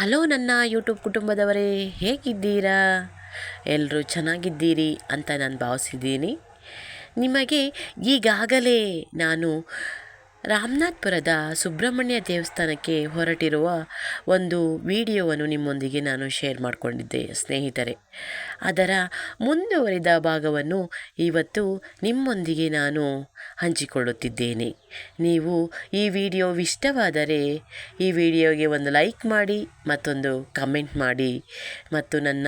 Hello ನನ್ನ YouTube ಕುಟುಂಬದವರೇ ಹೇಗಿದ್ದೀರಾ? ಎಲ್ಲರೂ ಚೆನ್ನಾಗಿದ್ದೀರಿ ಅಂತ ನಾನು ಭಾವಿಸಿದ್ದೀನಿ. ನಿಮಗೆ ಈಗಾಗಲೇ ನಾನು ರಾಮನಾಥ್ಪುರದ ಸುಬ್ರಹ್ಮಣ್ಯ ದೇವಸ್ಥಾನಕ್ಕೆ ಹೊರಟಿರುವ ಒಂದು ವಿಡಿಯೋವನ್ನು ನಿಮ್ಮೊಂದಿಗೆ ನಾನು ಶೇರ್ ಮಾಡಿಕೊಂಡಿದ್ದೆ, ಸ್ನೇಹಿತರೆ. ಅದರ ಮುಂದುವರಿದ ಭಾಗವನ್ನು ಇವತ್ತು ನಿಮ್ಮೊಂದಿಗೆ ನಾನು ಹಂಚಿಕೊಳ್ಳುತ್ತಿದ್ದೇನೆ. ನೀವು ಈ ವಿಡಿಯೋ ಇಷ್ಟವಾದರೆ ಈ ವಿಡಿಯೋಗೆ ಒಂದು ಲೈಕ್ ಮಾಡಿ ಮತ್ತೊಂದು ಕಮೆಂಟ್ ಮಾಡಿ ಮತ್ತು ನನ್ನ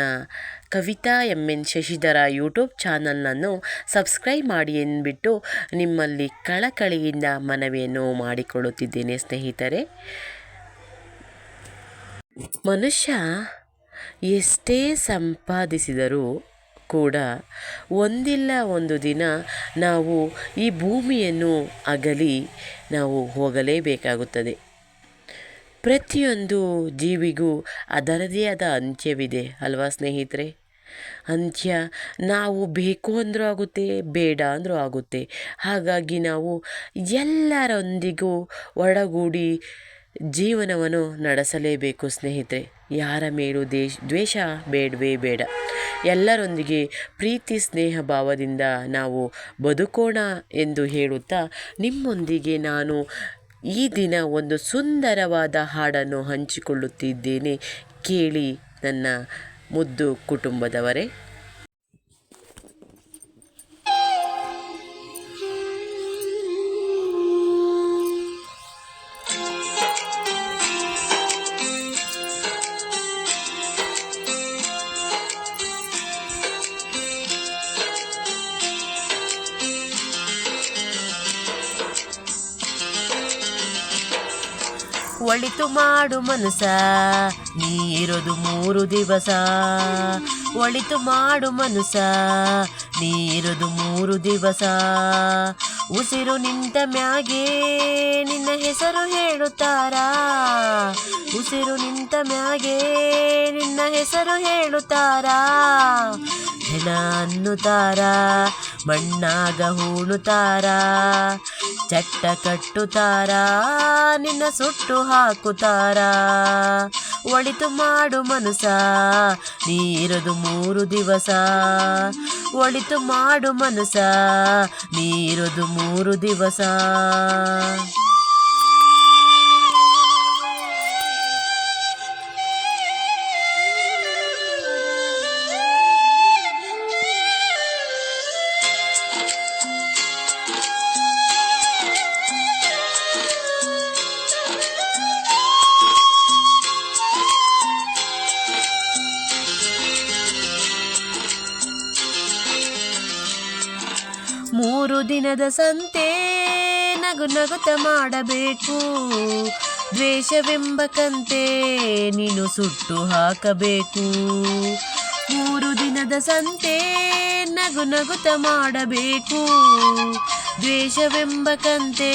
Kavitha M N Shashidhara YouTube ಚಾನಲನ್ನು ಸಬ್ಸ್ಕ್ರೈಬ್ ಮಾಡಿ ಎಂದ್ಬಿಟ್ಟು ನಿಮ್ಮಲ್ಲಿ ಕಳಕಳಿಯಿಂದ ಮನವಿಯನ್ನು ಮಾಡಿಕೊಳ್ಳುತ್ತಿದ್ದೇನೆ ಸ್ನೇಹಿತರೆ. ಮನುಷ್ಯ ಎಷ್ಟೇ ಸಂಪಾದಿಸಿದರೂ ಕೂಡ ಒಂದಿಲ್ಲ ಒಂದು ದಿನ ನಾವು ಈ ಭೂಮಿಯನ್ನು ಅಗಲಿ ನಾವು ಹೋಗಲೇಬೇಕಾಗುತ್ತದೆ. ಪ್ರತಿಯೊಂದು ಜೀವಿಗೂ ಅದರದೇ ಆದ ಅಂತ್ಯವಿದೆ, ಅಲ್ವಾ ಸ್ನೇಹಿತರೆ? ಅಂತ್ಯ, ನಾವು ಬೇಕು ಅಂದರೂ ಆಗುತ್ತೆ, ಬೇಡ ಅಂದರೂ ಆಗುತ್ತೆ. ಹಾಗಾಗಿ ನಾವು ಎಲ್ಲರೊಂದಿಗೂ ಒಡಗೂಡಿ ಜೀವನವನ್ನು ನಡೆಸಲೇಬೇಕು ಸ್ನೇಹಿತರೆ. ಯಾರ ಮೇಲೂ ದೇಶ, ದ್ವೇಷ ಬೇಡವೇ ಬೇಡ. ಎಲ್ಲರೊಂದಿಗೆ ಪ್ರೀತಿ, ಸ್ನೇಹ ಭಾವದಿಂದ ನಾವು ಬದುಕೋಣ ಎಂದು ಹೇಳುತ್ತಾ ನಿಮ್ಮೊಂದಿಗೆ ನಾನು ಈ ದಿನ ಒಂದು ಸುಂದರವಾದ ಹಾಡನ್ನು ಹಂಚಿಕೊಳ್ಳುತ್ತಿದ್ದೇನೆ. ಕೇಳಿ ನನ್ನ ಮುದ್ದು ಕುಟುಂಬದವರೇ. ಒಳಿತು ಮಾಡು ಮನಸ ನೀ ಇರೋದು ಮೂರು ದಿವಸ. ಒಳಿತು ಮಾಡು ಮನಸ ನೀ ಇರೋದು ಮೂರು ದಿವಸ. ಉಸಿರು ನಿಂತ ಮ್ಯಾಗೆ ನಿನ್ನ ಹೆಸರು ಹೇಳುತ್ತಾರ. ಉಸಿರು ನಿಂತ ಮ್ಯಾಗೆ ನಿನ್ನ ಹೆಸರು ಹೇಳುತ್ತಾರ. ದಿನ ಅನ್ನುತ್ತಾರ. ಮಣ್ಣಾಗ ಹೂಣುತ್ತಾರ? ಚಟ್ಟ ಕಟ್ಟುತ್ತಾರ? ನಿನ್ನ ಸುಟ್ಟು ಹಾಕುತ್ತಾರ? ಒಳಿತು ಮಾಡು ಮನಸ ನೀರದು ಮೂರು ದಿವಸ? ಒಳಿತು ಮಾಡು ಮನಸ ನೀರದು ಮೂರು ದಿವಸ? ದಿನದ ಸಂತೆ ನಗು ನಗುತ ಮಾಡಬೇಕು. ದ್ವೇಷವೆಂಬ ಕಂತೆ ನೀನು ಸುಟ್ಟು ಹಾಕಬೇಕು. ಮೂರು ದಿನದ ಸಂತೆ ನಗು ನಗುತ ಮಾಡಬೇಕು. ದ್ವೇಷವೆಂಬ ಕಂತೆ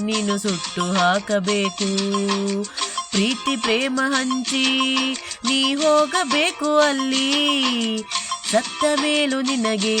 ನೀನು ಸುಟ್ಟು ಹಾಕಬೇಕು. ಪ್ರೀತಿ ಪ್ರೇಮ ಹಂಚಿ ನೀ ಹೋಗಬೇಕು ಅಲ್ಲಿ. ಸತ್ತ ಮೇಲೂ ನಿನಗೆ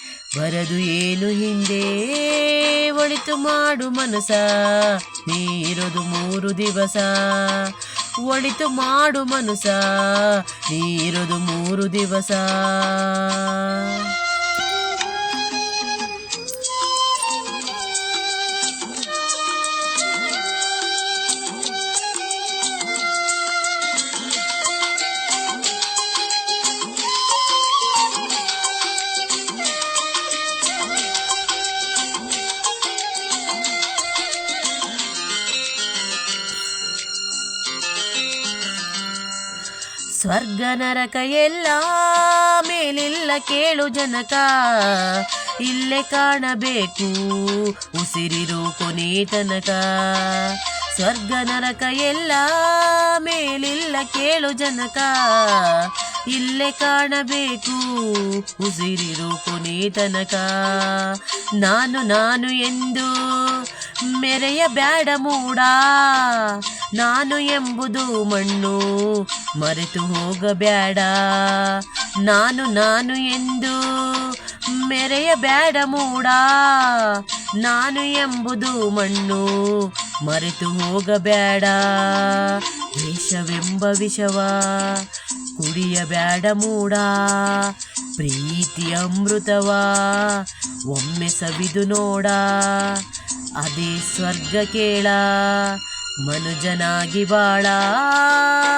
ಬರದು ಏನು ಹಿಂದೆ? ಒಳಿತು ಮಾಡು ಮನಸ, ನೀರೋದು ಮೂರು ದಿವಸ. ಒಳಿತು ಮಾಡು ಮನಸ, ನೀರೋದು ಮೂರು ದಿವಸ. ಸ್ವರ್ಗ ನರಕ ಎಲ್ಲ ಮೇಲಿಲ್ಲ ಕೇಳು ಜನಕ. ಇಲ್ಲೇ ಕಾಣಬೇಕು ಉಸಿರಿರು ಕೊನೆ ತನಕ. ಸ್ವರ್ಗ ನರಕ ಎಲ್ಲ ಮೇಲಿಲ್ಲ ಕೇಳು ಜನಕ. ಇಲ್ಲೇ ಕಾಣಬೇಕು ಉಸಿರಿರು ಕೊನೆ ತನಕ. ನಾನು ನಾನು ಎಂದು ಮೆರೆಯ ಬ್ಯಾಡ ಮೂಡ. ನಾನು ಎಂಬುದು ಮಣ್ಣು, ಮರೆತು ಹೋಗಬ್ಯಾಡ ನಾನು ನಾನು ಎಂದು ಮೆರೆಯ ಬ್ಯಾಡ ಮೂಡ. ನಾನು ಎಂಬುದು ಮಣ್ಣು, ಮರೆತು ಹೋಗಬ್ಯಾಡ ವಿಷವೆಂಬ ವಿಷವ ಕುಡಿಯಬ್ಯಾಡ ಮೂಡ. ಪ್ರೀತಿ ಅಮೃತವಾ ಒಮ್ಮೆ ಸವಿದು ನೋಡ ಅದೇ ಸ್ವರ್ಗ ಕೇಳ. ಮನುಜನಾಗಿ ಬಾಳ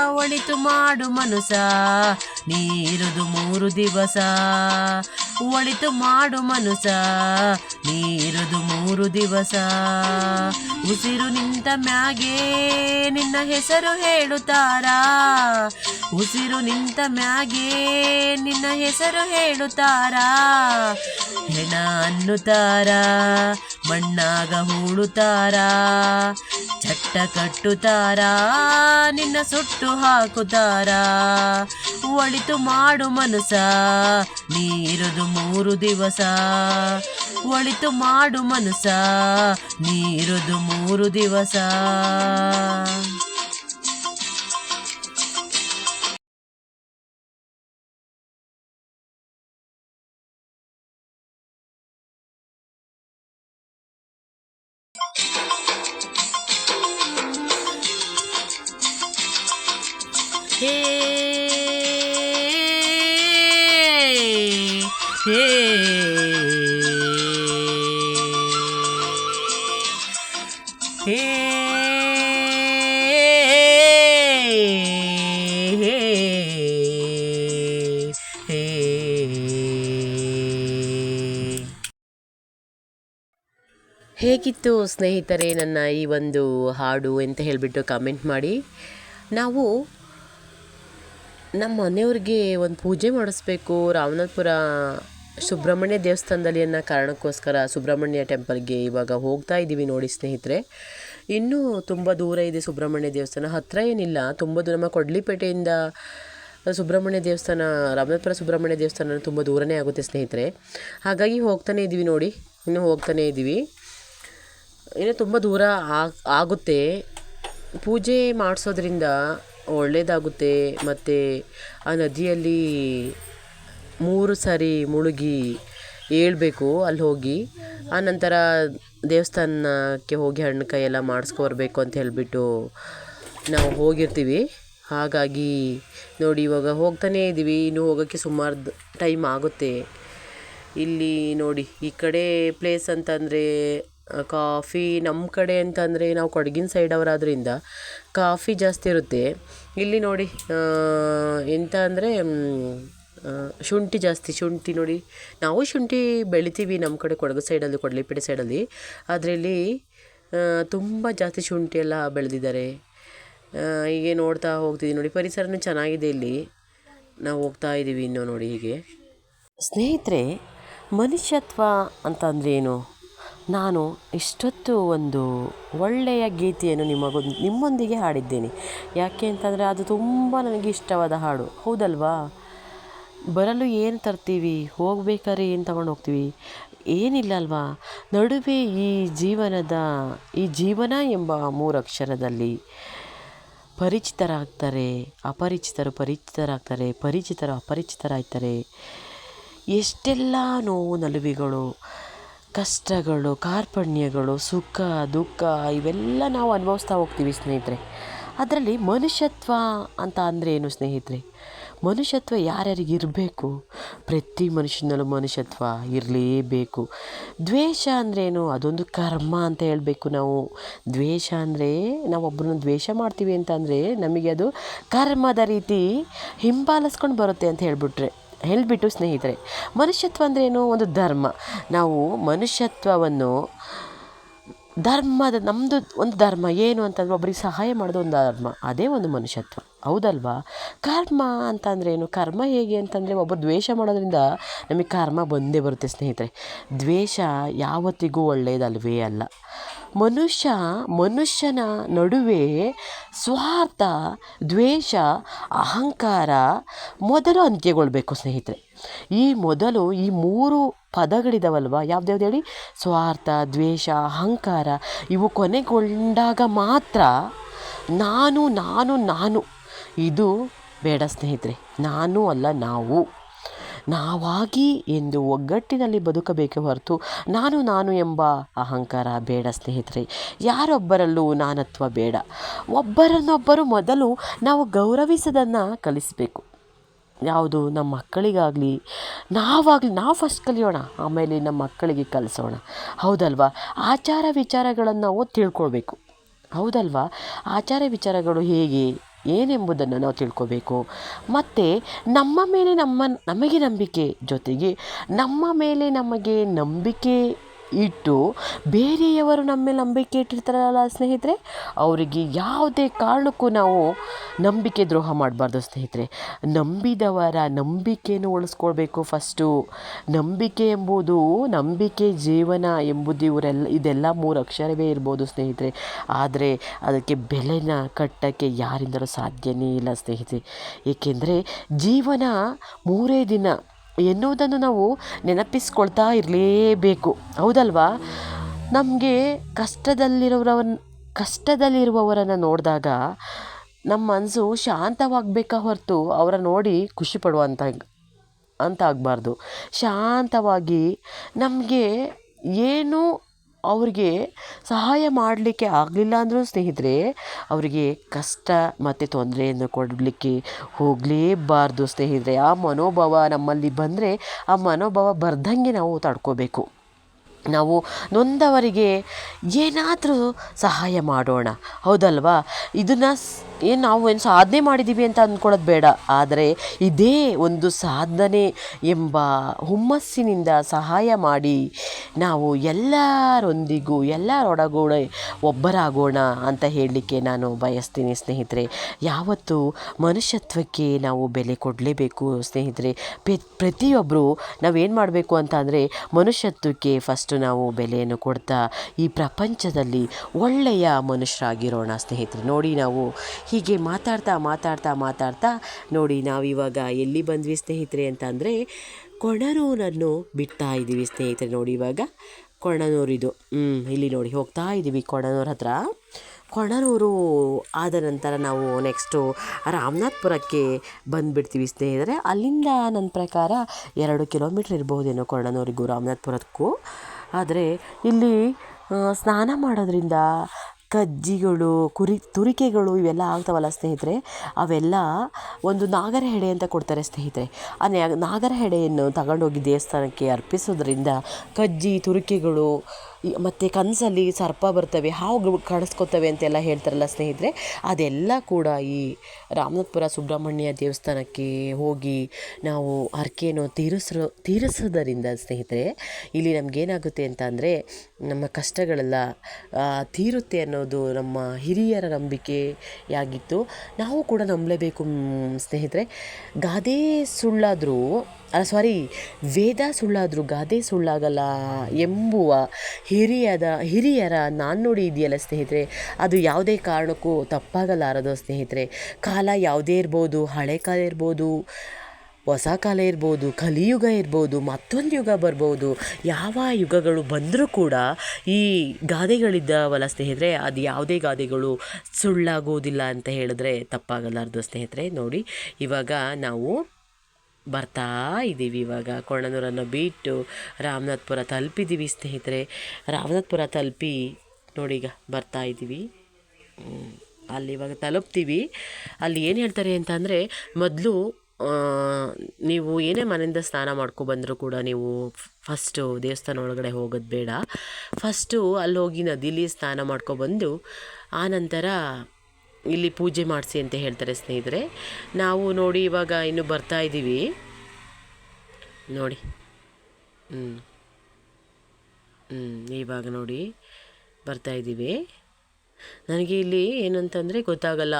ಒಳಿತು ಮಾಡು ಮನುಸ ನೀರುದು ಮೂರು ದಿವಸ. ಒಳಿತು ಮಾಡು ಮನುಸ ನೀರುದು ಮೂರು ದಿವಸ. ಉಸಿರು ನಿಂತ ಮ್ಯಾಗೆ ನಿನ್ನ ಹೆಸರು ಹೇಳುತ್ತಾರ. ಉಸಿರು ನಿಂತ ಮ್ಯಾಗೆ ನಿನ್ನ ಹೆಸರು ಹೇಳುತ್ತಾರ. ಹೆಣ ಅನ್ನುತ್ತಾರ? ಮಣ್ಣಾಗ ಹೂಳುತ್ತಾರ? ಚಟ್ಟ ಕಟ್ಟುತ್ತಾರ? ನಿನ್ನ ಸುಟ್ಟು ಹಾಕುತ್ತಾರ? ಒಳಿತು ಮಾಡು ಮನಸ ನೀರುದು ಮೂರು ದಿವಸ. ಒಳಿತು ಮಾಡು ಮನಸ ನೀರುದು ಮೂರು ದಿವಸ. ಹೇ ಹೇ. ಹೇ ಹೇಗಿತ್ತು ಸ್ನೇಹಿತರೆ ನನ್ನ ಈ ಒಂದು ಹಾಡು ಅಂತ ಹೇಳಿಬಿಟ್ಟು ಕಮೆಂಟ್ ಮಾಡಿ. ನಾವು ನಮ್ಮ ಮನೆಯವ್ರಿಗೆ ಒಂದು ಪೂಜೆ ಮಾಡಿಸ್ಬೇಕು. ರಾಮನಾಥಪುರ ಸುಬ್ರಹ್ಮಣ್ಯ ದೇವಸ್ಥಾನದಲ್ಲಿ ಅನ್ನೋ ಕಾರಣಕ್ಕೋಸ್ಕರ ಸುಬ್ರಹ್ಮಣ್ಯ ಟೆಂಪಲ್ಗೆ ಇವಾಗ ಹೋಗ್ತಾ ಇದ್ದೀವಿ ನೋಡಿ ಸ್ನೇಹಿತರೆ. ಇನ್ನೂ ತುಂಬ ದೂರ ಇದೆ ಸುಬ್ರಹ್ಮಣ್ಯ ದೇವಸ್ಥಾನ. ಹತ್ತಿರ ಏನಿಲ್ಲ, ತುಂಬ ದೂರ. ನಮ್ಮ ಕೊಡ್ಲಿಪೇಟೆಯಿಂದ ಸುಬ್ರಹ್ಮಣ್ಯ ದೇವಸ್ಥಾನ ರಾಮನಾಥಪುರ ಸುಬ್ರಹ್ಮಣ್ಯ ದೇವಸ್ಥಾನ ತುಂಬ ದೂರನೇ ಆಗುತ್ತೆ ಸ್ನೇಹಿತರೆ. ಹಾಗಾಗಿ ಹೋಗ್ತಾನೆ ಇದ್ದೀವಿ ನೋಡಿ, ಇನ್ನೂ ಹೋಗ್ತಾನೆ ಇದ್ದೀವಿ. ಇನ್ನು ತುಂಬ ದೂರ ಆಗುತ್ತೆ. ಪೂಜೆ ಮಾಡಿಸೋದ್ರಿಂದ ಒಳ್ಳೆಯದಾಗುತ್ತೆ ಮತ್ತು ಆ ನದಿಯಲ್ಲಿ ಮೂರು ಸಾರಿ ಮುಳುಗಿ ಏಳಬೇಕು, ಅಲ್ಲಿ ಹೋಗಿ. ಆನಂತರ ದೇವಸ್ಥಾನಕ್ಕೆ ಹೋಗಿ ಹಣ್ಣು ಕೈ ಎಲ್ಲ ಮಾಡಿಸ್ಕೊಬರ್ಬೇಕು ಅಂತ ಹೇಳಿಬಿಟ್ಟು ನಾವು ಹೋಗಿರ್ತೀವಿ. ಹಾಗಾಗಿ ನೋಡಿ, ಇವಾಗ ಹೋಗ್ತಾನೇ ಇದ್ದೀವಿ. ಇನ್ನು ಹೋಗೋಕ್ಕೆ ಸುಮಾರು ಟೈಮ್ ಆಗುತ್ತೆ. ಇಲ್ಲಿ ನೋಡಿ, ಈ ಕಡೆ ಪ್ಲೇಸ್ ಅಂತಂದರೆ ಕಾಫಿ ನಮ್ಮ ಕಡೆ ಅಂತಂದರೆ ನಾವು ಕೊಡಗಿನ ಸೈಡ್ ಅವರಾದ್ರಿಂದ ಕಾಫಿ ಜಾಸ್ತಿ ಇರುತ್ತೆ. ಇಲ್ಲಿ ನೋಡಿ ಎಂತ ಅಂದರೆ ಶುಂಠಿ ಜಾಸ್ತಿ, ಶುಂಠಿ ನೋಡಿ. ನಾವು ಶುಂಠಿ ಬೆಳಿತೀವಿ ನಮ್ಮ ಕಡೆ ಕೊಡಗು ಸೈಡಲ್ಲಿ ಕೊಡಲಿಪೇಟೆ ಸೈಡಲ್ಲಿ ಅದರಲ್ಲಿ ತುಂಬ ಜಾಸ್ತಿ ಶುಂಠಿ ಎಲ್ಲ ಬೆಳೆದಿದ್ದಾರೆ. ಹೀಗೆ ನೋಡ್ತಾ ಹೋಗ್ತಿದ್ದೀವಿ ನೋಡಿ, ಪರಿಸರನೂ ಚೆನ್ನಾಗಿದೆ ಇಲ್ಲಿ. ನಾವು ಹೋಗ್ತಾ ಇದ್ದೀವಿ ಇನ್ನೂ ನೋಡಿ ಹೀಗೆ. ಸ್ನೇಹಿತರೆ, ಮನುಷ್ಯತ್ವ ಅಂತಂದ್ರೆ ಏನು? ನಾನು ಇಷ್ಟೊತ್ತು ಒಂದು ಒಳ್ಳೆಯ ಗೀತೆಯನ್ನು ನಿಮಗೊಂದು, ನಿಮ್ಮೊಂದಿಗೆ ಹಾಡಿದ್ದೇನೆ. ಯಾಕೆ ಅಂತಂದರೆ ಅದು ತುಂಬ ನನಗೆ ಇಷ್ಟವಾದ ಹಾಡು. ಹೌದಲ್ವಾ? ಬರಲು ಏನು ತರ್ತೀವಿ? ಹೋಗ್ಬೇಕಾದ್ರೆ ಏನು ತಗೊಂಡು ಹೋಗ್ತೀವಿ? ಏನಿಲ್ಲ ಅಲ್ವಾ? ನಡುವೆ ಈ ಜೀವನದ, ಈ ಜೀವನ ಎಂಬ ಮೂರು ಅಕ್ಷರದಲ್ಲಿ ಪರಿಚಿತರಾಗ್ತಾರೆ, ಅಪರಿಚಿತರು ಪರಿಚಿತರಾಗ್ತಾರೆ, ಪರಿಚಿತರು ಅಪರಿಚಿತರಾಗ್ತಾರೆ. ಎಷ್ಟೆಲ್ಲ ನೋವು ನಲುವಿಗಳು ಕಷ್ಟಗಳು, ಕಾರ್ಪಣ್ಯಗಳು, ಸುಖ, ದುಃಖ ಇವೆಲ್ಲ ನಾವು ಅನುಭವಿಸ್ತಾ ಹೋಗ್ತೀವಿ ಸ್ನೇಹಿತರೆ. ಅದರಲ್ಲಿ ಮನುಷ್ಯತ್ವ ಅಂತ ಅಂದರೆ ಏನು ಸ್ನೇಹಿತರೆ? ಮನುಷ್ಯತ್ವ ಯಾರ್ಯಾರಿಗೆ ಇರಬೇಕು? ಪ್ರತಿ ಮನುಷ್ಯನಲ್ಲೂ ಮನುಷ್ಯತ್ವ ಇರಲೇಬೇಕು. ದ್ವೇಷ ಅಂದ್ರೇನು ಅದೊಂದು ಕರ್ಮ ಅಂತ ಹೇಳಬೇಕು ನಾವು. ದ್ವೇಷ ಅಂದರೆ ನಾವು ಒಬ್ಬರನ್ನ ದ್ವೇಷ ಮಾಡ್ತೀವಿ ಅಂತಂದರೆ ನಮಗೆ ಅದು ಕರ್ಮದ ರೀತಿ ಹಿಂಬಾಲಿಸ್ಕೊಂಡು ಬರುತ್ತೆ ಅಂತ ಹೇಳಿಬಿಟ್ರೆ. ಹೇಳಿಬಿಟ್ಟು ಸ್ನೇಹಿತರೆ, ಮನುಷ್ಯತ್ವ ಅಂದ್ರೇನು ಒಂದು ಧರ್ಮ. ನಾವು ಮನುಷ್ಯತ್ವವನ್ನು ಧರ್ಮದ ನಮ್ಮದು ಒಂದು ಧರ್ಮ. ಏನು ಅಂತಂದ್ರೆ ಒಬ್ಬರಿಗೆ ಸಹಾಯ ಮಾಡೋದು ಒಂದು ಧರ್ಮ. ಅದೇ ಒಂದು ಮನುಷ್ಯತ್ವ. ಹೌದಲ್ವಾ? ಕರ್ಮ ಅಂತಂದ್ರೆ ಏನು? ಕರ್ಮ ಹೇಗೆ ಅಂತಂದರೆ ಒಬ್ಬರು ದ್ವೇಷ ಮಾಡೋದ್ರಿಂದ ನಮಗೆ ಕರ್ಮ ಬಂದೇ ಬರುತ್ತೆ ಸ್ನೇಹಿತರೆ. ದ್ವೇಷ ಯಾವತ್ತಿಗೂ ಒಳ್ಳೆಯದಲ್ವೇ ಅಲ್ಲ. ಮನುಷ್ಯ ಮನುಷ್ಯನ ನಡುವೆ ಸ್ವಾರ್ಥ, ದ್ವೇಷ, ಅಹಂಕಾರ ಮೊದಲು ಅಂತ್ಯಗೊಳ್ಬೇಕು ಸ್ನೇಹಿತರೆ. ಈ ಮೊದಲು ಈ ಮೂರು ಪದಗಳಿದಾವಲ್ವ? ಯಾವ್ದು ಹೇಳಿ? ಸ್ವಾರ್ಥ, ದ್ವೇಷ, ಅಹಂಕಾರ ಇವು ಕೊನೆಗೊಂಡಾಗ ಮಾತ್ರ ನಾನು ನಾನು ನಾನು. ಇದು ಬೇಡ ಸ್ನೇಹಿತರೆ. ನಾನು ಅಲ್ಲ ನಾವು. ನಾವಾಗಿ ಎಂದು ಒಗ್ಗಟ್ಟಿನಲ್ಲಿ ಬದುಕಬೇಕೆ ಹೊರತು ನಾನು ನಾನು ಎಂಬ ಅಹಂಕಾರ ಬೇಡ ಸ್ನೇಹಿತರೆ, ಯಾರೊಬ್ಬರಲ್ಲೂ ನಾನತ್ವ ಬೇಡ. ಒಬ್ಬರನ್ನೊಬ್ಬರು ಮೊದಲು ನಾವು ಗೌರವಿಸೋದನ್ನು ಕಲಿಸಬೇಕು. ಯಾವುದು ನಮ್ಮ ಮಕ್ಕಳಿಗಾಗಲಿ, ನಾವಾಗಲಿ, ನಾವು ಫಸ್ಟ್ ಕಲಿಯೋಣ, ಆಮೇಲೆ ನಮ್ಮ ಮಕ್ಕಳಿಗೆ ಕಲಿಸೋಣ. ಹೌದಲ್ವಾ? ಆಚಾರ ವಿಚಾರಗಳನ್ನು ನಾವು ತಿಳ್ಕೊಳ್ಬೇಕು. ಹೌದಲ್ವಾ? ಆಚಾರ ವಿಚಾರಗಳು ಹೇಗೆ? ಏನೆಂಬುದನ್ನು ನಾವು ತಿಳ್ಕೋಬೇಕು. ಮತ್ತು ನಮ್ಮ ಮೇಲೆ ನಮ್ಮ ನಮಗೆ ನಂಬಿಕೆ ಜೊತೆಗೆ ನಮ್ಮ ಮೇಲೆ ನಮಗೆ ನಂಬಿಕೆ ಇಟ್ಟು ಬೇರೆಯವರು ನಮ್ಮ ಮೇಲೆ ನಂಬಿಕೆ ಇಟ್ಟಿರ್ತಾರಲ್ಲ ಸ್ನೇಹಿತರೆ, ಅವರಿಗೆ ಯಾವುದೇ ಕಾರಣಕ್ಕೂ ನಾವು ನಂಬಿಕೆ ದ್ರೋಹ ಮಾಡಬಾರ್ದು ಸ್ನೇಹಿತರೆ. ನಂಬಿದವರ ನಂಬಿಕೆಯನ್ನು ಉಳಿಸ್ಕೊಳ್ಬೇಕು ಫಸ್ಟು. ನಂಬಿಕೆ ಎಂಬುದು, ನಂಬಿಕೆ ಜೀವನ ಎಂಬುದು ಇವರೆಲ್ಲ, ಇದೆಲ್ಲ ಮೂರು ಅಕ್ಷರವೇ ಇರ್ಬೋದು ಸ್ನೇಹಿತರೆ. ಆದರೆ ಅದಕ್ಕೆ ಬೆಲೆನ ಕಟ್ಟೋಕ್ಕೆ ಯಾರಿಂದಲೂ ಸಾಧ್ಯನೇ ಇಲ್ಲ ಸ್ನೇಹಿತರೆ. ಏಕೆಂದರೆ ಜೀವನ ಮೂರೇ ದಿನ ಎನ್ನುವುದನ್ನು ನಾವು ನೆನಪಿಸ್ಕೊಳ್ತಾ ಇರಲೇಬೇಕು. ಹೌದಲ್ವಾ? ನಮಗೆ ಕಷ್ಟದಲ್ಲಿರೋರವನ್ನ ಕಷ್ಟದಲ್ಲಿರುವವರನ್ನು ನೋಡಿದಾಗ ನಮ್ಮ ಮನಸ್ಸು ಶಾಂತವಾಗಬೇಕಾ ಹೊರತು ಅವರ ನೋಡಿ ಖುಷಿ ಪಡುವಂಥ ಅಂತ ಆಗಬಾರ್ದು. ಶಾಂತವಾಗಿ ನಮಗೆ ಏನು ಅವ್ರಿಗೆ ಸಹಾಯ ಮಾಡಲಿಕ್ಕೆ ಆಗಲಿಲ್ಲ ಅಂದರೂ ಸ್ನೇಹಿತರೆ, ಅವರಿಗೆ ಕಷ್ಟ ಮತ್ತು ತೊಂದರೆಯನ್ನು ಕೊಡಲಿಕ್ಕೆ ಹೋಗಲೇಬಾರ್ದು ಸ್ನೇಹಿತರೆ. ಆ ಮನೋಭಾವ ನಮ್ಮಲ್ಲಿ ಬಂದರೆ ಆ ಮನೋಭಾವ ಬರ್ದಂಗೆ ನಾವು ತಡ್ಕೋಬೇಕು. ನಾವು ನೊಂದವರಿಗೆ ಏನಾದರೂ ಸಹಾಯ ಮಾಡೋಣ. ಹೌದಲ್ವಾ? ಇದನ್ನು ಏನು ನಾವು ಏನು ಸಾಧನೆ ಮಾಡಿದ್ದೀವಿ ಅಂತ ಅಂದ್ಕೊಳ್ಳೋದು ಬೇಡ. ಆದರೆ ಇದೇ ಒಂದು ಸಾಧನೆ ಎಂಬ ಹುಮ್ಮಸ್ಸಿನಿಂದ ಸಹಾಯ ಮಾಡಿ ನಾವು ಎಲ್ಲರೊಂದಿಗೂ, ಎಲ್ಲರೊಡಗೂಡೆ ಒಬ್ಬರಾಗೋಣ ಅಂತ ಹೇಳಲಿಕ್ಕೆ ನಾನು ಬಯಸ್ತೀನಿ ಸ್ನೇಹಿತರೆ. ಯಾವತ್ತೂ ಮನುಷ್ಯತ್ವಕ್ಕೆ ನಾವು ಬೆಲೆ ಕೊಡಲೇಬೇಕು ಸ್ನೇಹಿತರೆ. ಪ್ರತಿಯೊಬ್ಬರು ನಾವೇನು ಮಾಡಬೇಕು ಅಂತ ಅಂದರೆ ಮನುಷ್ಯತ್ವಕ್ಕೆ ಫಸ್ಟು ನಾವು ಬೆಲೆಯನ್ನು ಕೊಡ್ತಾ ಈ ಪ್ರಪಂಚದಲ್ಲಿ ಒಳ್ಳೆಯ ಮನುಷ್ಯರಾಗಿರೋಣ ಸ್ನೇಹಿತರೆ. ನೋಡಿ ನಾವು ಹೀಗೆ ಮಾತಾಡ್ತಾ ಮಾತಾಡ್ತಾ ಮಾತಾಡ್ತಾ ನೋಡಿ ನಾವಿವಾಗ ಎಲ್ಲಿ ಬಂದ್ವಿ ಸ್ನೇಹಿತರೆ ಅಂತ ಅಂದರೆ ಕೊಣರೂರನ್ನು ಬಿಡ್ತಾ ಇದ್ದೀವಿ ಸ್ನೇಹಿತರೆ. ನೋಡಿ ಇವಾಗ ಕೊಣನೂರಿದು. ಹ್ಞೂ ಇಲ್ಲಿ ನೋಡಿ ಹೋಗ್ತಾ ಇದ್ದೀವಿ ಕೊಣನೂರು ಹತ್ರ. ಕೊಣನೂರು ಆದ ನಂತರ ನಾವು ನೆಕ್ಸ್ಟು ರಾಮನಾಥ್ಪುರಕ್ಕೆ ಬಂದುಬಿಡ್ತೀವಿ ಸ್ನೇಹಿತರೆ. ಅಲ್ಲಿಂದ ನನ್ನ ಪ್ರಕಾರ ಎರಡು ಕಿಲೋಮೀಟ್ರ್ ಇರ್ಬೋದೇನೋ ಕೊಣನೂರಿಗೂ ರಾಮನಾಥ್ಪುರಕ್ಕೂ. ಆದರೆ ಇಲ್ಲಿ ಸ್ನಾನ ಮಾಡೋದ್ರಿಂದ ಕಜ್ಜಿಗಳು, ಕುರಿ, ತುರಿಕೆಗಳು ಇವೆಲ್ಲ ಆಗ್ತಾವಲ್ಲ ಸ್ನೇಹಿತರೆ? ಅವೆಲ್ಲ ಒಂದು ನಾಗರ ಹೆಡೆ ಅಂತ ಕೊಡ್ತಾರೆ ಸ್ನೇಹಿತರೆ. ಆ ನಾಗರ ಹೆಡೆಯನ್ನು ತಗೊಂಡೋಗಿ ದೇವಸ್ಥಾನಕ್ಕೆ ಅರ್ಪಿಸೋದ್ರಿಂದ ಕಜ್ಜಿ, ತುರಿಕೆಗಳು ಮತ್ತು ಕನಸಲ್ಲಿ ಸರ್ಪ ಬರ್ತವೆ, ಹಾವು ಕಾಣಿಸ್ಕೋತವೆ ಅಂತೆಲ್ಲ ಹೇಳ್ತಾರಲ್ಲ ಸ್ನೇಹಿತರೆ. ಅದೆಲ್ಲ ಕೂಡ ಈ ರಾಮನಾಥಪುರ ಸುಬ್ರಹ್ಮಣ್ಯ ದೇವಸ್ಥಾನಕ್ಕೆ ಹೋಗಿ ನಾವು ಹರಕೆಯನ್ನು ತೀರಿಸ್ರೋ, ತೀರಿಸೋದರಿಂದ ಸ್ನೇಹಿತರೆ, ಇಲ್ಲಿ ನಮಗೇನಾಗುತ್ತೆ ಅಂತ ಅಂದರೆ ನಮ್ಮ ಕಷ್ಟಗಳೆಲ್ಲ ತೀರುತ್ತೆ ಅನ್ನೋದು ನಮ್ಮ ಹಿರಿಯರ ನಂಬಿಕೆಯಾಗಿತ್ತು. ನಾವು ಕೂಡ ನಂಬಲೇಬೇಕು ಸ್ನೇಹಿತರೆ. ಗಾದೆ ಸುಳ್ಳಾದರೂ ಸಾರಿ ವೇದ ಸುಳ್ಳಾದರೂ ಗಾದೆ ಸುಳ್ಳಾಗಲ್ಲ ಎಂಬುವ ಹಿರಿಯದ, ಹಿರಿಯರ ನಾಣ್ಣುಡಿ ಇದೆಯಲ್ಲ ಸ್ನೇಹಿತರೆ, ಅದು ಯಾವುದೇ ಕಾರಣಕ್ಕೂ ತಪ್ಪಾಗಲಾರದು ಸ್ನೇಹಿತರೆ. ಕಾಲ ಯಾವುದೇ ಇರ್ಬೋದು, ಹಳೆ ಕಾಲ ಇರ್ಬೋದು, ಹೊಸ ಕಾಲ ಇರ್ಬೋದು, ಕಲಿಯುಗ ಇರ್ಬೋದು, ಮತ್ತೊಂದು ಯುಗ ಬರ್ಬೋದು, ಯಾವ ಯುಗಗಳು ಬಂದರೂ ಕೂಡ ಈ ಗಾದೆಗಳಿದ್ದಾವಲ್ಲ ಸ್ನೇಹಿತರೆ, ಅದು ಯಾವುದೇ ಗಾದೆಗಳು ಸುಳ್ಳಾಗೋದಿಲ್ಲ ಅಂತ ಹೇಳಿದ್ರೆ ತಪ್ಪಾಗಲಾರ್ದು ಸ್ನೇಹಿತರೆ. ನೋಡಿ, ಇವಾಗ ನಾವು ಬರ್ತಾ ಇದ್ದೀವಿ ಇವಾಗ. ಕೊಣನೂರನ್ನು ಬಿಟ್ಟು ರಾಮನಾಥ್ಪುರ ತಲುಪಿದ್ದೀವಿ ಸ್ನೇಹಿತರೆ. ರಾಮನಾಥ್ಪುರ ತಲುಪಿ ನೋಡಿ ಈಗ ಬರ್ತಾ ಇದ್ದೀವಿ. ಅಲ್ಲಿ ಇವಾಗ ತಲುಪ್ತೀವಿ. ಅಲ್ಲಿ ಏನು ಹೇಳ್ತಾರೆ ಅಂತ ಅಂದರೆ ಮೊದಲು ನೀವು ಏನೇ ಮನೆಯಿಂದ ಸ್ನಾನ ಮಾಡ್ಕೊ ಬಂದರೂ ಕೂಡ ನೀವು ಫಸ್ಟು ದೇವಸ್ಥಾನ ಒಳಗಡೆ ಹೋಗೋದು ಬೇಡ. ಫಸ್ಟು ಅಲ್ಲಿ ಹೋಗಿ ನದಿಲಿ ಸ್ನಾನ ಮಾಡ್ಕೊಬಂದು ಆನಂತರ ಇಲ್ಲಿ ಪೂಜೆ ಮಾಡಿಸಿ ಅಂತ ಹೇಳ್ತಾರೆ ಸ್ನೇಹಿತರೆ. ನಾವು ನೋಡಿ ಇವಾಗ ಇನ್ನು ಬರ್ತಾ ಇದ್ದೀವಿ. ನೋಡಿ. ಹ್ಞೂ ಹ್ಞೂ ಇವಾಗ ನೋಡಿ ಬರ್ತಾ ಇದ್ದೀವಿ. ನನಗೆ ಇಲ್ಲಿ ಏನಂತಂದರೆ ಗೊತ್ತಾಗಲ್ಲ.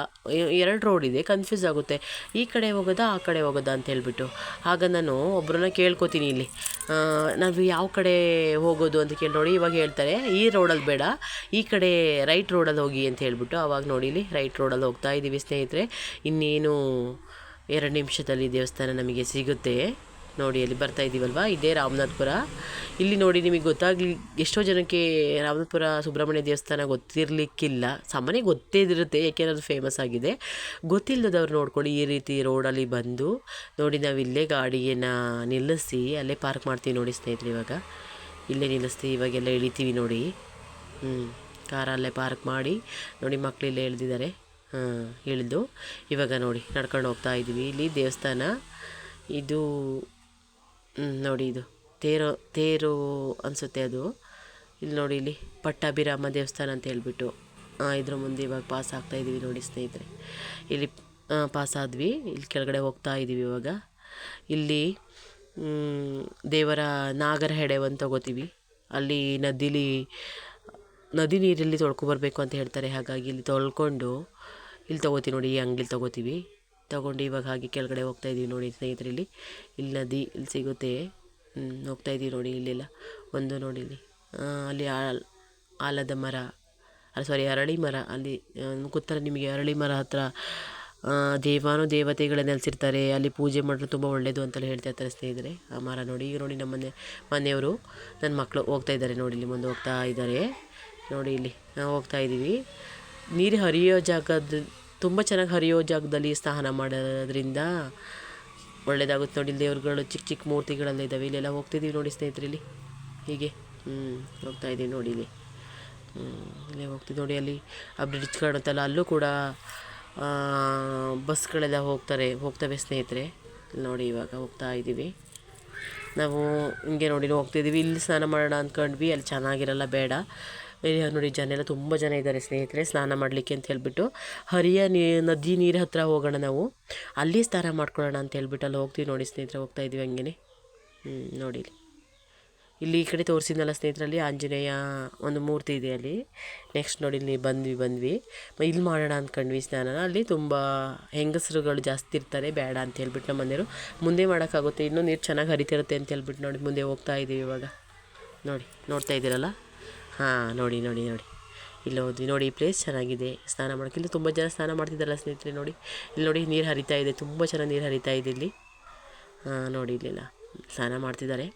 ಎರಡು ರೋಡ್ ಇದೆ ಕನ್ಫ್ಯೂಸ್ ಆಗುತ್ತೆ. ಈ ಕಡೆ ಹೋಗೋದಾ, ಆ ಕಡೆ ಹೋಗೋದಾ ಅಂತ ಹೇಳಿಬಿಟ್ಟು. ಆಗ ನಾನು ಒಬ್ಬರನ್ನ ಕೇಳ್ಕೊತೀನಿ ಇಲ್ಲಿ. ನಾವು ಯಾವ ಕಡೆ ಹೋಗೋದು ಅಂತ ಕೇಳಿ ನೋಡಿ, ಇವಾಗ ಹೇಳ್ತಾರೆ, ಈ ರೋಡಲ್ಲಿ ಬೇಡ, ಈ ಕಡೆ ರೈಟ್ ರೋಡಲ್ಲಿ ಹೋಗಿ ಅಂತ ಹೇಳಿಬಿಟ್ಟು ಆವಾಗ ನೋಡಿ ಇಲ್ಲಿ ರೈಟ್ ರೋಡಲ್ಲಿ ಹೋಗ್ತಾ ಇದ್ದೀವಿ ಸ್ನೇಹಿತರೆ. ಇನ್ನೇನು ಎರಡು ನಿಮಿಷದಲ್ಲಿ ದೇವಸ್ಥಾನ ನಮಗೆ ಸಿಗುತ್ತೆ. ನೋಡಿ, ಅಲ್ಲಿ ಬರ್ತಾ ಇದ್ದೀವಲ್ವಾ ಇದೇ ರಾಮನಾಥ್ಪುರ. ಇಲ್ಲಿ ನೋಡಿ, ನಿಮಗೆ ಗೊತ್ತಾಗ್ಲಿ, ಎಷ್ಟೋ ಜನಕ್ಕೆ ರಾಮನಾಥ್ಪುರ ಸುಬ್ರಹ್ಮಣ್ಯ ದೇವಸ್ಥಾನ ಗೊತ್ತಿರಲಿಕ್ಕಿಲ್ಲ. ಸಾಮಾನ್ಯ ಗೊತ್ತಿರುತ್ತೆ ಯಾಕೆಂದ್ರೆ ಅದು ಫೇಮಸ್ ಆಗಿದೆ. ಗೊತ್ತಿಲ್ಲದವ್ರು ನೋಡ್ಕೊಳ್ಳಿ ಈ ರೀತಿ ರೋಡಲ್ಲಿ ಬಂದು, ನೋಡಿ, ನಾವು ಇಲ್ಲೇ ಗಾಡಿಯನ್ನು ನಿಲ್ಲಿಸಿ, ಅಲ್ಲೇ ಪಾರ್ಕ್ ಮಾಡ್ತೀವಿ ನೋಡಿ ಸ್ನೇಹಿತರು ಇವಾಗ. ಇಲ್ಲೇ ನಿಲ್ಲಿಸ್ತೀವಿ, ಇವಾಗೆಲ್ಲ ಇಳಿತೀವಿ ನೋಡಿ. ಹ್ಞೂ ಕಾರಲ್ಲೇ ಪಾರ್ಕ್ ಮಾಡಿ, ನೋಡಿ ಮಕ್ಕಳು ಇಲ್ಲೇ ಇಳಿದಿದ್ದಾರೆ ಹಾಂ ಇಳಿದು ಇವಾಗ ನೋಡಿ, ನಡ್ಕೊಂಡು ಹೋಗ್ತಾ ಇದ್ದೀವಿ ಇಲ್ಲಿ ದೇವಸ್ಥಾನ, ಇದು ನೋಡಿ ಇದು. ತೇರು ತೇರು ಅನಿಸುತ್ತೆ ಅದು. ಇಲ್ಲಿ ನೋಡಿ, ಇಲ್ಲಿ ಪಟ್ಟಾಭಿರಾಮ ದೇವಸ್ಥಾನ ಅಂತ ಹೇಳ್ಬಿಟ್ಟು ಇದ್ರ ಮುಂದೆ ಇವಾಗ ಪಾಸ್ ಆಗ್ತಾ ಇದ್ದೀವಿ ನೋಡಿ ಸ್ನೇಹಿತರೆ. ಇಲ್ಲಿ ಪಾಸ್ ಆದ್ವಿ. ಇಲ್ಲಿ ಕೆಳಗಡೆ ಹೋಗ್ತಾ ಇದ್ದೀವಿ ಇವಾಗ. ಇಲ್ಲಿ ದೇವರ ನಾಗರ ಹೆಡೆವನ್ನು ತಗೋತೀವಿ. ಅಲ್ಲಿ ನದಿಲಿ, ನದಿ ನೀರಲ್ಲಿ ತೊಳ್ಕೊಬರ್ಬೇಕು ಅಂತ ಹೇಳ್ತಾರೆ. ಹಾಗಾಗಿ ಇಲ್ಲಿ ತೊಳ್ಕೊಂಡು, ಇಲ್ಲಿ ತೊಗೋತೀವಿ ನೋಡಿ, ಈ ಅಂಗಡಿಲಿ ತೊಗೋತೀವಿ. ತೊಗೊಂಡು ಇವಾಗ ಹಾಗೆ ಕೆಳಗಡೆ ಹೋಗ್ತಾ ಇದ್ದೀವಿ ನೋಡಿ ಸ್ನೇಹಿತರೆ ಇಲ್ಲಿ ಇಲ್ಲಿ ನದಿ ಇಲ್ಲಿ ಸಿಗುತ್ತೆ. ಹೋಗ್ತಾ ಇದ್ದೀವಿ ನೋಡಿ ಇಲ್ಲೆಲ್ಲ. ಒಂದು ನೋಡಿ ಇಲ್ಲಿ ಅಲ್ಲಿ ಆಲ್ ಆಲದ ಮರ. ಅಲ್ಲ ಸಾರಿ ಅರಳಿ ಮರ. ಅಲ್ಲಿ ಗೊತ್ತಲ್ಲ ನಿಮಗೆ ಅರಳಿ ಮರ ಹತ್ರ ದೇವಾನು ದೇವತೆಗಳೇ ನೆಲೆಸಿರ್ತಾರೆ. ಅಲ್ಲಿ ಪೂಜೆ ಮಾಡಿದ್ರೆ ತುಂಬ ಒಳ್ಳೆಯದು ಅಂತೆಲ್ಲ ಹೇಳ್ತಾ ಇರ್ತಾರೆ ಸ್ನೇಹಿತರೆ. ಆ ಮರ ನೋಡಿ ಈಗ ನೋಡಿ ನಮ್ಮ ಮನೆ, ಮನೆಯವರು ನನ್ನ ಮಕ್ಕಳು ಹೋಗ್ತಾ ಇದ್ದಾರೆ ನೋಡಿ ಇಲ್ಲಿ ಮುಂದೆ ಹೋಗ್ತಾ ಇದ್ದಾರೆ. ನೋಡಿ ಇಲ್ಲಿ ನಾವು ಹೋಗ್ತಾ ಇದ್ದೀವಿ ನೀರು ಹರಿಯೋ ಜಾಗದ ತುಂಬ ಚೆನ್ನಾಗಿ ಹರಿಯೋ ಜಾಗದಲ್ಲಿ ಸ್ನಾನ ಮಾಡೋದ್ರಿಂದ ಒಳ್ಳೆಯದಾಗುತ್ತೆ ನೋಡಿ, ದೇವ್ರುಗಳು ಚಿಕ್ಕ ಚಿಕ್ಕ ಮೂರ್ತಿಗಳೆಲ್ಲ ಇದ್ದಾವೆ ಇಲ್ಲೆಲ್ಲ ಹೋಗ್ತಿದ್ದೀವಿ ನೋಡಿ ಸ್ನೇಹಿತರೆ ಇಲ್ಲಿ ಹೀಗೆ ಹ್ಞೂ ಹೋಗ್ತಾ ಇದ್ದೀವಿ ನೋಡಿ ಇಲ್ಲಿ. ಹ್ಞೂ ಇಲ್ಲೇ ಹೋಗ್ತೀವಿ ನೋಡಿ ಅಲ್ಲಿ, ಆ ಬ್ರಿಡ್ಜ್ ಕಾಣುತ್ತಲ್ಲ, ಅಲ್ಲೂ ಕೂಡ ಬಸ್ಗಳೆಲ್ಲ ಹೋಗ್ತಾರೆ, ಹೋಗ್ತವೆ ಸ್ನೇಹಿತರೆ. ನೋಡಿ ಇವಾಗ ಹೋಗ್ತಾ ಇದ್ದೀವಿ ನಾವು ಹಿಂಗೆ ನೋಡಿ ಹೋಗ್ತಿದ್ದೀವಿ ಇಲ್ಲಿ ಸ್ನಾನ ಮಾಡೋಣ ಅಂದ್ಕೊಂಡ್ವಿ ಅಲ್ಲಿ ಚೆನ್ನಾಗಿರಲ್ಲ, ಬೇಡ. ನೋಡಿ, ಜನ ಎಲ್ಲ ತುಂಬ ಜನ ಇದ್ದಾರೆ ಸ್ನೇಹಿತರೆ, ಸ್ನಾನ ಮಾಡಲಿಕ್ಕೆ ಅಂತ ಹೇಳ್ಬಿಟ್ಟು ಹರಿಯ ನೀ, ನದಿ ನೀರು ಹತ್ತಿರ ಹೋಗೋಣ ನಾವು. ಅಲ್ಲಿ ಸ್ನಾನ ಮಾಡ್ಕೊಳ್ಳೋಣ ಅಂತ ಹೇಳ್ಬಿಟ್ಟು ಅಲ್ಲಿ ಹೋಗ್ತೀವಿ ನೋಡಿ ಸ್ನೇಹಿತರೆ, ಹೋಗ್ತಾ ಇದ್ದೀವಿ ಹಂಗೆ ಹ್ಞೂ ನೋಡಿ ಇಲ್ಲಿ. ಈ ಕಡೆ ತೋರಿಸಿದ್ನಲ್ಲ ಸ್ನೇಹಿತರಲ್ಲಿ ಆಂಜನೇಯ ಒಂದು ಮೂರ್ತಿ ಇದೆ ಅಲ್ಲಿ. ನೆಕ್ಸ್ಟ್ ನೋಡಿ ಇಲ್ಲಿ ಬಂದ್ವಿ ಬಂದ್ವಿ. ಇಲ್ಲಿ ಮಾಡೋಣ ಅಂದ್ಕೊಂಡ್ವಿ ಸ್ನಾನ. ಅಲ್ಲಿ ತುಂಬ ಹೆಂಗಸರುಗಳು ಜಾಸ್ತಿ ಇರ್ತಾರೆ, ಬೇಡ ಅಂತ ಹೇಳ್ಬಿಟ್ಟು ನಮ್ಮ ಮನೆಯವರು. ಮುಂದೆ ಮಾಡೋಕ್ಕಾಗುತ್ತೆ, ಇನ್ನೂ ನೀರು ಚೆನ್ನಾಗಿ ಹರಿತಿರುತ್ತೆ ಅಂತ ಹೇಳ್ಬಿಟ್ಟು ನೋಡಿ, ಮುಂದೆ ಹೋಗ್ತಾ ಇದ್ದೀವಿ ಇವಾಗ. ನೋಡಿ, ನೋಡ್ತಾ ಇದ್ದೀರಲ್ಲ? ಹಾಂ, ನೋಡಿ ನೋಡಿ ನೋಡಿ. ಇಲ್ಲಿ ಹೋದ್ವಿ. ನೋಡಿ, ಈ ಪ್ಲೇಸ್ ಚೆನ್ನಾಗಿದೆ. ಸ್ನಾನ ಮಾಡೋಕ್ಕೆ ಇಲ್ಲಿ ತುಂಬ ಜನ ಸ್ನಾನ ಮಾಡ್ತಿದ್ದಾರಲ್ಲ ಸ್ನೇಹಿತರೆ, ನೋಡಿ. ಇಲ್ಲಿ ನೋಡಿ ನೀರು ಹರಿತಾ ಇದೆ. ತುಂಬ ಚೆನ್ನಾಗಿ ನೀರು ಹರಿತಾ ಇದೆ ಇಲ್ಲಿ. ಹಾಂ, ನೋಡಿ, ಇಲ್ಲೆಲ್ಲ. ಸ್ನಾನ ಮಾಡ್ತಿದ್ದಾರೆ.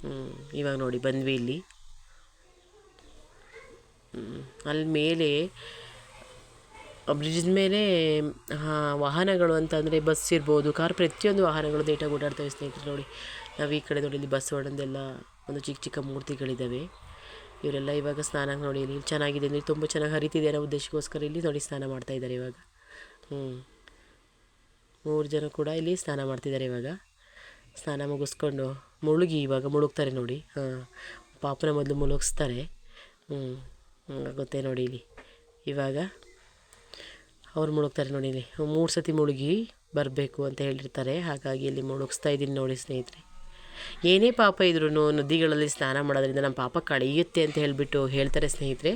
ಹ್ಞೂ ಇವಾಗ ನೋಡಿ, ಬಂದ್ವಿ ಇಲ್ಲಿ. ಅಲ್ಲಿ ಮೇಲೆ ಬ್ರಿಡ್ಜ್ ಮೇಲೆ ವಾಹನಗಳು ಅಂತಂದರೆ ಬಸ್ ಇರ್ಬೋದು. ಕಾರ್ ಪ್ರತಿಯೊಂದು ವಾಹನಗಳು ನೀಟಾಗಿ ಓಡಾಡ್ತವೆ ಸ್ನೇಹಿತರೆ, ನೋಡಿ. ನಾವು ಈ ಕಡೆ ನೋಡಿ, ಇಲ್ಲಿ ಬಸ್ ಹೊಡೆದೆಲ್ಲ. ಒಂದು ಚಿಕ್ಕ ಚಿಕ್ಕ ಮೂರ್ತಿಗಳಿದ್ದಾವೆ. ಇವರೆಲ್ಲ ಇವಾಗ ಸ್ನಾನ ನೋಡಿ ಇಲ್ಲಿ ಚೆನ್ನಾಗಿದೆ ನೀರು ತುಂಬ ಚೆನ್ನಾಗಿ ಹರಿತಿದೆ ಅನ್ನೋ ಉದ್ದೇಶಕ್ಕೋಸ್ಕರ ಇಲ್ಲಿ ನೋಡಿ ಸ್ನಾನ ಮಾಡ್ತಾ ಇದ್ದಾರೆ ಇವಾಗ. ಹ್ಞೂ ಮೂರು ಜನ ಕೂಡ ಇಲ್ಲಿ ಸ್ನಾನ ಮಾಡ್ತಿದ್ದಾರೆ ಇವಾಗ. ಸ್ನಾನ ಮುಗಿಸ್ಕೊಂಡು ಮುಳುಗಿ ಇವಾಗ ಮುಳುಗ್ತಾರೆ ನೋಡಿ. ಹಾಂ. ಪಾಪನ ಮೊದಲು ಮುಳುಗಿಸ್ತಾರೆ. ಹ್ಞೂ ಆಗುತ್ತೆ ನೋಡಿ ಇಲ್ಲಿ. ಇವಾಗ ಅವ್ರು ಮುಳುಗ್ತಾರೆ ನೋಡಿ ಇಲ್ಲಿ. ಮೂರು ಸತಿ ಮುಳುಗಿ ಬರಬೇಕು ಅಂತ ಹೇಳಿರ್ತಾರೆ. ಹಾಗಾಗಿ ಇಲ್ಲಿ ಮುಳುಗಿಸ್ತಾ ಇದ್ದೀನಿ ನೋಡಿ ಸ್ನೇಹಿತರೆ. ಏನೇ ಪಾಪ ಇದ್ರೂ ನದಿಗಳಲ್ಲಿ ಸ್ನಾನ ಮಾಡೋದ್ರಿಂದ ನಮ್ಮ ಪಾಪ ಕಳೆಯುತ್ತೆ ಅಂತ ಹೇಳಿಬಿಟ್ಟು ಹೇಳ್ತಾರೆ ಸ್ನೇಹಿತರೆ.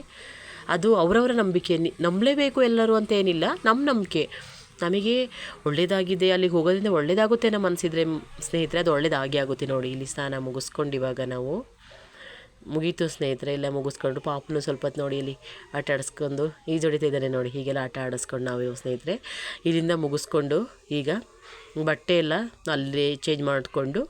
ಅದು ಅವರವರ ನಂಬಿಕೆ. ನಂಬಲೇಬೇಕು ಎಲ್ಲರೂ ಅಂತ ಏನಿಲ್ಲ, ನಮ್ಮ ನಂಬಿಕೆ. ನಮಗೆ ಒಳ್ಳೆಯದಾಗಿದೆ ಅಲ್ಲಿಗೆ ಹೋಗೋದ್ರಿಂದ ಒಳ್ಳೆಯದಾಗುತ್ತೆ ನಮ್ಮ ಮನಸ್ಸಿದ್ರೆ ಸ್ನೇಹಿತರೆ, ಅದು ಒಳ್ಳೇದಾಗಿ ಆಗುತ್ತೆ ನೋಡಿ. ಇಲ್ಲಿ ಸ್ನಾನ ಮುಗಿಸ್ಕೊಂಡು ಇವಾಗ ನಾವು ಮುಗೀತು ಸ್ನೇಹಿತರೆ. ಎಲ್ಲ ಮುಗಿಸ್ಕೊಂಡು ಪಾಪನು ಸ್ವಲ್ಪ ಹೊತ್ತು ನೋಡಿ, ಇಲ್ಲಿ ಆಟ ಆಡಿಸ್ಕೊಂಡು ಈಜೊಡಿತಾ ಇದ್ದಾನೆ ನೋಡಿ. ಹೀಗೆಲ್ಲ ಆಟ ಆಡಿಸ್ಕೊಂಡು ನಾವು ಸ್ನೇಹಿತರೆ. ಇಲ್ಲಿಂದ ಮುಗಿಸ್ಕೊಂಡು ಈಗ ಬಟ್ಟೆ ಎಲ್ಲ ಅಲ್ಲಿ ಚೇಂಜ್ ಮಾಡಿಕೊಂಡು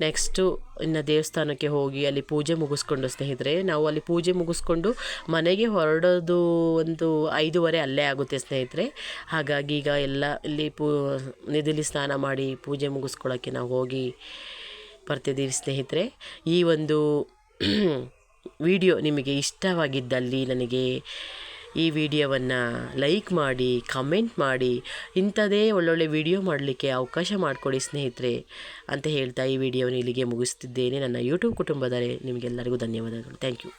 ನೆಕ್ಸ್ಟು ಇನ್ನು ದೇವಸ್ಥಾನಕ್ಕೆ ಹೋಗಿ ಅಲ್ಲಿ ಪೂಜೆ ಮುಗಿಸ್ಕೊಂಡು ಸ್ನೇಹಿತರೆ, ನಾವು ಅಲ್ಲಿ ಪೂಜೆ ಮುಗಿಸ್ಕೊಂಡು ಮನೆಗೆ ಹೊರಡೋದು ಒಂದು ಐದೂವರೆ ಅಲ್ಲೇ ಆಗುತ್ತೆ ಸ್ನೇಹಿತರೆ. ಹಾಗಾಗಿ ಈಗ ಎಲ್ಲ ಇಲ್ಲಿ ಪೂ, ನಿಧಿಲಿ ಸ್ನಾನ ಮಾಡಿ ಪೂಜೆ ಮುಗಿಸ್ಕೊಳ್ಳೋಕ್ಕೆ ನಾವು ಹೋಗಿ ಬರ್ತಿದ್ದೀವಿ ಸ್ನೇಹಿತರೆ. ಈ ಒಂದು ವಿಡಿಯೋ ನಿಮಗೆ ಇಷ್ಟವಾಗಿದ್ದಲ್ಲಿ ನನಗೆ ಈ ವಿಡಿಯೋವನ್ನು ಲೈಕ್ ಮಾಡಿ ಕಮೆಂಟ್ ಮಾಡಿ ಇಂಥದೇ ಒಳ್ಳೊಳ್ಳೆ ವಿಡಿಯೋ ಮಾಡಲಿಕ್ಕೆ ಅವಕಾಶ ಮಾಡಿಕೊಡಿ ಸ್ನೇಹಿತರೆ ಅಂತ ಹೇಳ್ತಾ ಈ ವಿಡಿಯೋನ ಇಲ್ಲಿಗೆ ಮುಗಿಸ್ತಿದ್ದೇನೆ. ನನ್ನ ಯೂಟ್ಯೂಬ್ ಕುಟುಂಬದರೆ ನಿಮಗೆಲ್ಲರಿಗೂ ಧನ್ಯವಾದಗಳು. Thank you